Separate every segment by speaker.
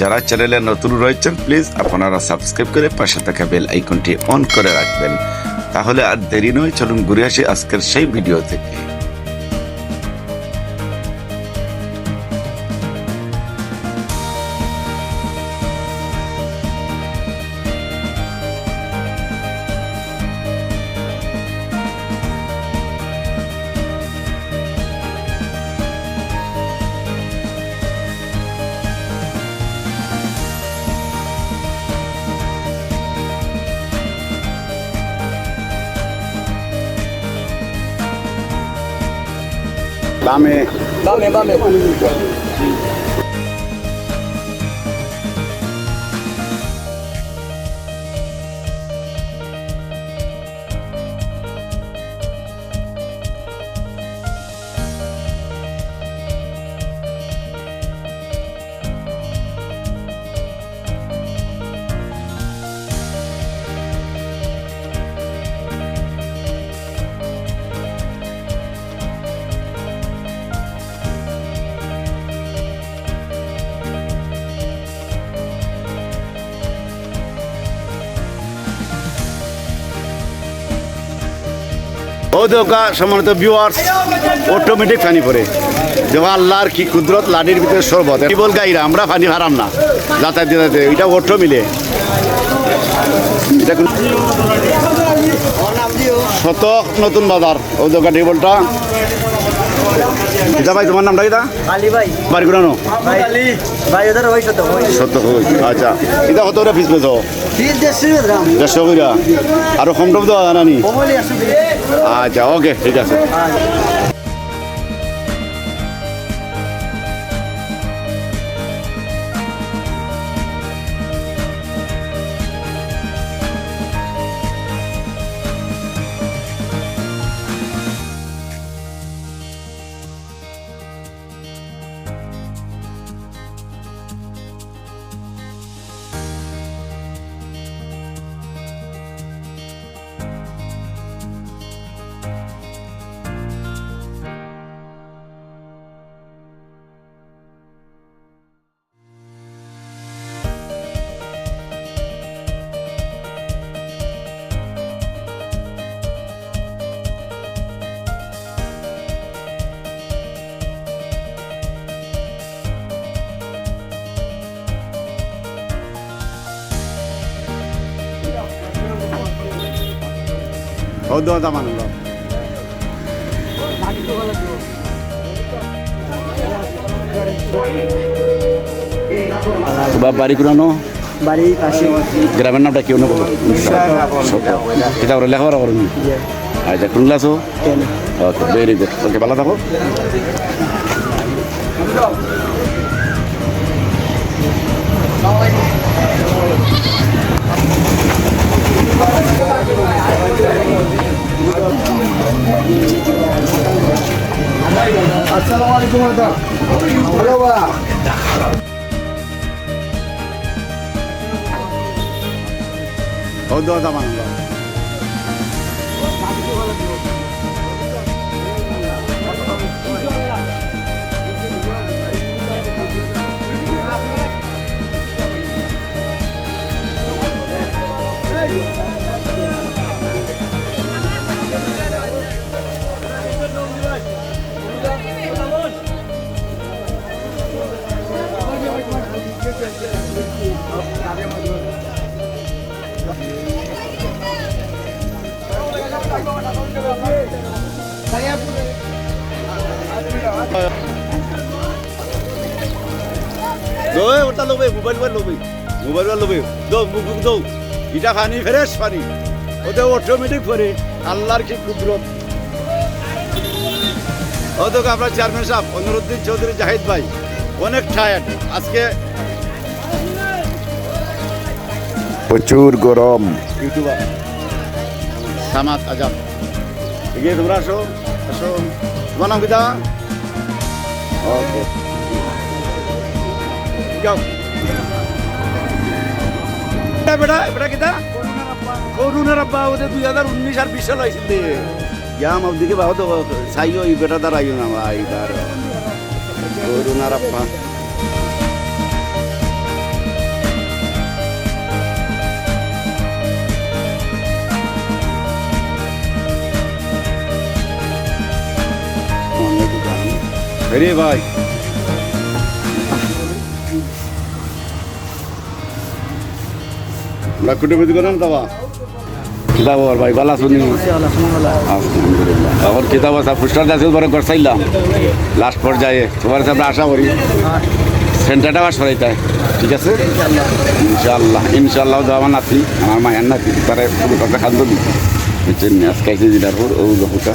Speaker 1: যারা চ্যানেলে নতুন রয়েছেন প্লিজ আপনারা সাবস্ক্রাইব করে পাশে থাকা বেল আইকনটি অন করে রাখবেন। তাহলে আর দেরি নয়, চলুন ঘুরে আসি আজকের সেই ভিডিও থেকে।
Speaker 2: ။ဒါ
Speaker 3: မင်း
Speaker 2: ဒါမင်းဒါမင်း দোকা সম্মানিত ভিউয়ার্স অটোমেটিক পানি পড়ে। দেখো আল্লাহর কি কুদরত লাডির ভিতরে সরবত কি বল গাইরা আমরা পানি হারাম না। যাতায়াত যাতায়াতে এটা অটো মিলে। এটা শত নতুন বাজার ও দোকা টেবলটা। এটা ভাই তোমার নামটা কিটা বাড়ি ঘুরানো
Speaker 3: তো
Speaker 2: সত্য হই আচ্ছা। এটা কত করে পেছ
Speaker 3: দেড়শো
Speaker 2: দেড়শো কম টম দেওয়া জানানি আচ্ছা ওকে ঠিক আছে। ও দেওয়া দামান বা বাড়ি
Speaker 3: পাশে।
Speaker 2: গ্রামের নামটা কেউ নেব এটা ওরা লেখাপড়া করেন আচ্ছা কোন? ক্লাসও ওকে ভেরি গুড ওকে ভালো থাকো।
Speaker 3: আসসালামু আলাইকুম হ্যালো বা
Speaker 2: ও দেওয়া দামান ওটা লবে মোবাইল বার লবে। মোবাইল বার লবে। দো মুখ মুখ দো। এটা পানি ফ্রেশ পানি। ওতে অটোমেটিক আল্লাহর কি কুদরত। আপনার চেয়ারম্যান সাহেব অনুরুদ্দিন চৌধুরী জাহিদ ভাই। অনেক টায়ার্ড আজকে
Speaker 1: প্রচুর গরম।
Speaker 2: ইউটিউবার। সামাত আজাদ। এগিয়ে তোমরা আসো আসো। তোমার নাম কিতা ওকে Go. বেটা বেটা কেটা করুণার আব্বা ওদের দুই হাজার উনিশ আর বিশ সাল হয়েছিল দে ইয়া আমার দিকে বাবা তো চাইও এই বেটা দ্বারা আইও না ভাই তার করুণার আব্বা। রে ভাই। আমরা কুটুমিতি করেন দাবা কিতাব আর ভাই, বালা শুনি। আলহামদুলিল্লাহ। আমার কিতাব আছে পুস্টার আছে পরে করছাইলাম লাস্ট পর্যায়ে। তোমার সামনে আশা করি। সেন্টারটা বাস করাইতে ঠিক আছে? ইনশাআল্লাহ ইনশাআল্লাহ আমার নাতি, আমার মায়ের নাতি, তারা পুরো কথা খাদ্য দিই আজকে আইসে দিদার পর ও বহুটা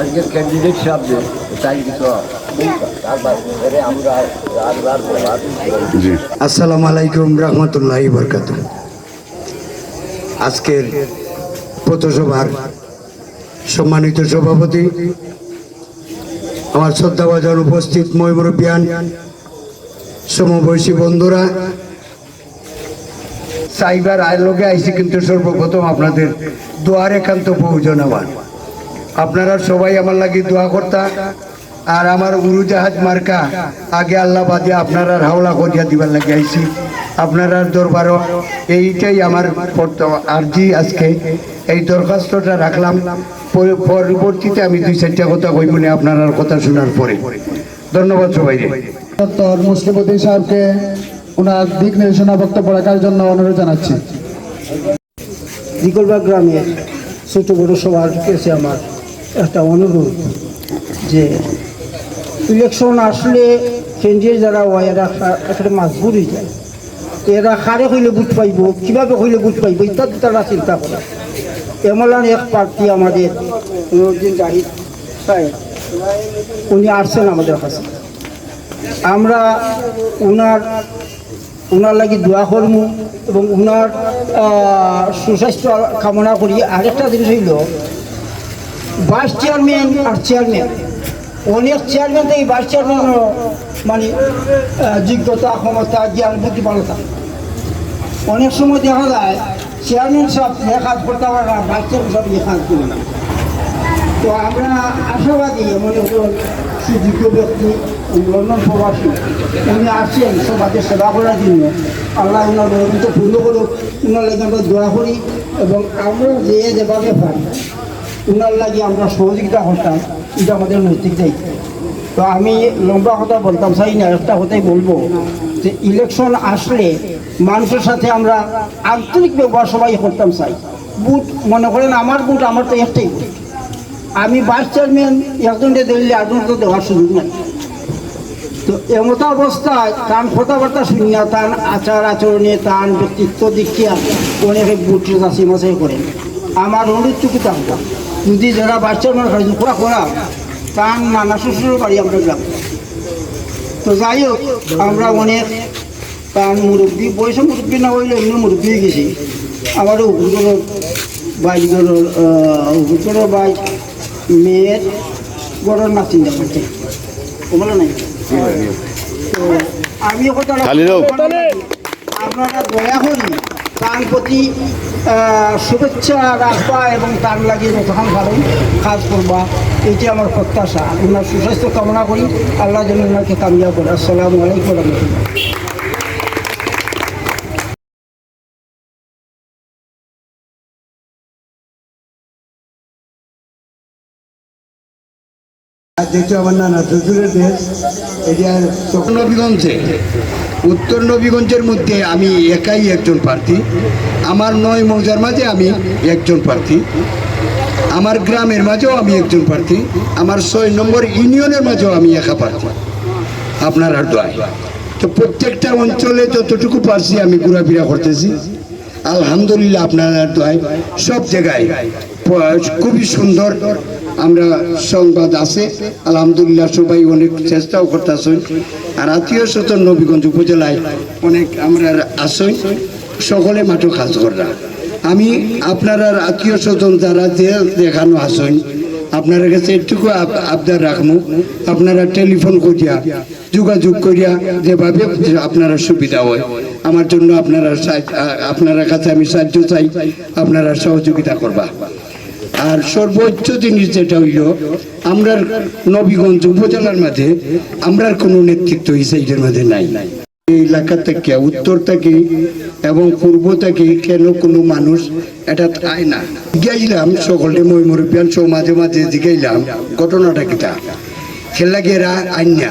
Speaker 3: আজকের ক্যান্ডিডেট সাহেব তাই কিছু
Speaker 4: আসসালামু আলাইকুম রহমতুল্লাহ বরকাত আজকের পথসভার সম্মানিত সভাপতি আমার শ্রদ্ধাভাজন উপস্থিত ময়মুরবিয়ান সমবয়সী বন্ধুরা সাইবার আয়োগে আইসি কিন্তু সর্বপ্রথম আপনাদের দোয়ার একান্ত প্রয়োজন আমার। আপনারা সবাই আমার লাগি দোয়া করতা। আর আমার উড়োজাহাজ মার্কা আগে আল্লাহ বাদে আপনারা হাওলা করিয়া দিবার লাগে আইসি আপনারা দরবারও এইটাই আমার আর্জি আজকে। এই দরখাস্তটা রাখলাম। পরে- পরবর্তীতে আমি দুই চারটা কথা কই মনে আপনার কথা শোনার পরে। ধন্যবাদ সবাই
Speaker 5: মুসলিমুদ্দিন সাহেবকে ওনার দিক নির্দেশনা বক্তব্য রাখার জন্য অনুরোধ জানাচ্ছি।
Speaker 6: দিগলবাগ গ্রামের ছোট বড় সবার কাছে আমার। একটা অনুরোধ যে ইলেকশন আসলে কেন্দ্রীয় যারা হয় এরা একটা মাজবুর হয়ে যায়। এরা খারে হইলে বুট পাইব কীভাবে হইলে বুট পাইব ইত্যাদি তারা চিন্তা করে। এমলান এক প্রার্থী আমাদের নুরুদ্দিন জাহিদ সাহেব উনি আসছেন আমাদের কাছে। আমরা উনার উনার লাগি দোয়া করম এবং আহ, সুস্বাস্থ্য কামনা করি। আরেকটা জিনিস হইল ভাইস চেয়ারম্যান আর চেয়ারম্যান অনেক চেয়ারম্যান থেকে ভাইস চেয়ারম্যান মানে যোগ্যতা, ক্ষমতা, জ্ঞান বুদ্ধি ভালো অনেক সময় দেখা যায় চেয়ারম্যান সব লেখা করতে পারে না ভাইস চেয়ারম্যান সব লেখা করে না তো আমরা আশাবাদী মনে করুন সুযোগ্য ব্যক্তি লন্ডন প্রবাসী, উনি আসছেন সমাজের সেবা করার জন্য। আল্লাহ ওনার মনোনীত পূর্ণ করুক, ওনার লাগে আমরা দোয়া করি এবং আমরা যে যেভাবে পারি ওনার লাগে আমরা সহযোগিতা করতাম, এটা আমাদের নৈতিক দায়িত্ব। তো আমি লম্বা কথা বলতাম চাই না একটা কথাই বলব যে ইলেকশন আসলে মানুষের সাথে আমরা আন্তরিক ব্যবহার সবাই করতাম চাই বুট, মনে করেন আমার বুট, আমার তো একটাই বুট। আমি ভাইস চেয়ারম্যান একজনকে দিলে একজন তো দেওয়ার সুযোগ নাই। তো এমতো অবস্থায় তার কথাবার্তা শুনিয়া, তার আচার আচরণে, তার ব্যক্তিত্ব দেখিয়া অনেকে বুট চাষি মাসাই করেন আমার অনুরোধ চুকি থাকতাম যদি যারা ভাইস চেয়ারম্যান খাইছে করা করা তার নানা শ্বশুর বাড়ি আমরা গ্রাম তো যাই হোক আমরা অনেক তার মুরব্বী বয়সে মুরব্বী না হইলে এমনি মুরব্বী হয়ে গেছি। আমারও হুজুরের বাইকগুলোর হুজুরের বাইক মেয়ের বড় নাচিন করছে বলো নাই? তো আমি আপনারা দয়া করি তার প্রতি আহ, শুভেচ্ছা রাখবা এবং তার লাগিয়ে যতক্ষণ পারেন কাজ করবা। এটি আমার প্রত্যাশা। ওনার সুস্বাস্থ্য কামনা করি। আল্লাহ যেন ওনাকে কামিয়া করে। আসসালামু আলাইকুম রহমতুল্লাহ।
Speaker 4: আর যেহেতু আমার নানা শ্বশুরের দেশ এটা তখন নবীগঞ্জে উত্তর নবীগঞ্জের মধ্যে আমি একাই একজন প্রার্থী। আমার নয় মৌজার মাঝে আমি একজন প্রার্থী। আমার গ্রামের মাঝেও আমি একজন প্রার্থী। আমার ছয় নম্বর ইউনিয়নের মাঝেও আমি একা প্রার্থী। আপনার আর দোয়ায় তো প্রত্যেকটা অঞ্চলে যতটুকু পারছি আমি ঘোরাফেরা করতেছি। আলহামদুলিল্লাহ আপনার দোয়ায় সব জায়গায় খুবই সুন্দর আমরা সংবাদ আছে, আলহামদুলিল্লাহ সবাই অনেক চেষ্টাও করতেছেন আর আত্মীয় স্বজন নবীগঞ্জ উপজেলায় অনেক আমরা আসই, সকলে মাঠে কাজ করা। আমি আপনার আত্মীয় স্বজন যারা দেখানো আসেন আপনার কাছে একটুকু আবদার রাখব আপনারা টেলিফোন করিয়া, যোগাযোগ করিয়া যেভাবে আপনারা সুবিধা হয়। আমার জন্য আপনারা আপনারা কাছে আমি সাহায্য চাই, আপনারা সহযোগিতা করবা। আর সর্বোচ্চ জিনিস যেটা হইল, আমরা নবীগঞ্জ উপজেলার মাঝে আমরার কোনো নেতৃত্ব এই সাইডের মাঝে নাই। এই এলাকা থেকে, উত্তর থেকে এবং পূর্ব থেকে কেন কোনো মানুষ এটা আয় না? গেছিলাম সকলে মই মুরব্বিয়ান সহ মাঝে মাঝে জিগাইলাম, ঘটনাটা কিটা? খেলা গেরা আইনা।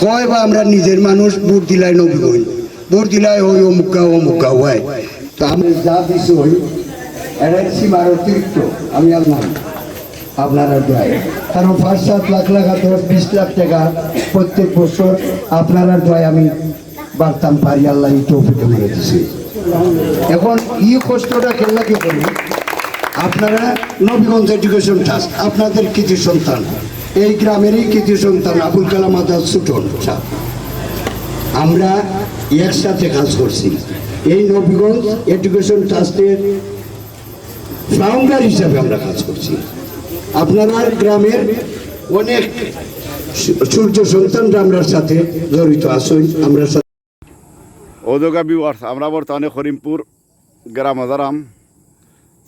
Speaker 4: হয় বা আমরা নিজের মানুষ, ভোট দিলাই নবীগঞ্জ, ভোট দিলাই ওই অমুক গাঁও, অমুক হয়। তো আমি যা দিছি এটা সীমার অতিরিক্ত, আমি আর নাই আপনারা দেয় কারণ পাঁচ সাত লাখ লাখ দশ বিশ লাখ টাকা প্রত্যেক বছর আপনারা দয় আমি বাড়তাম পারি, আল্লাহ এই তৌফিকে মেরে দিছি। এখন ই কষ্টটা কেল্লাকে করি? আপনারা নবীগঞ্জ এডুকেশন ট্রাস্ট, আপনাদের কিছু সন্তান। এই গ্রামেরই কিছু সন্তান আবুল কালাম আজাদ সুটন। আমরা একসাথে কাজ করছি। এই নবীগঞ্জ এডুকেশন ট্রাস্টের ফাউন্ডার হিসাবে আমরা কাজ করছি। আপনারা গ্রামের অনেক সূর্য সন্তানরা আমরা সাথে জড়িত আসুন আমরা সাথে
Speaker 2: ওদগা বিওয়ার্স আমরা বর্তমানে করিমপুর গ্রাম হাজারাম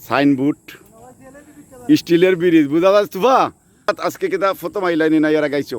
Speaker 2: সাইনবোর্ড স্টিলের ব্রিজ। বুঝা যাচ্ছে তুফা আজকে কিতা ফটো মাইলাইনি না ইয়ারা গাইছো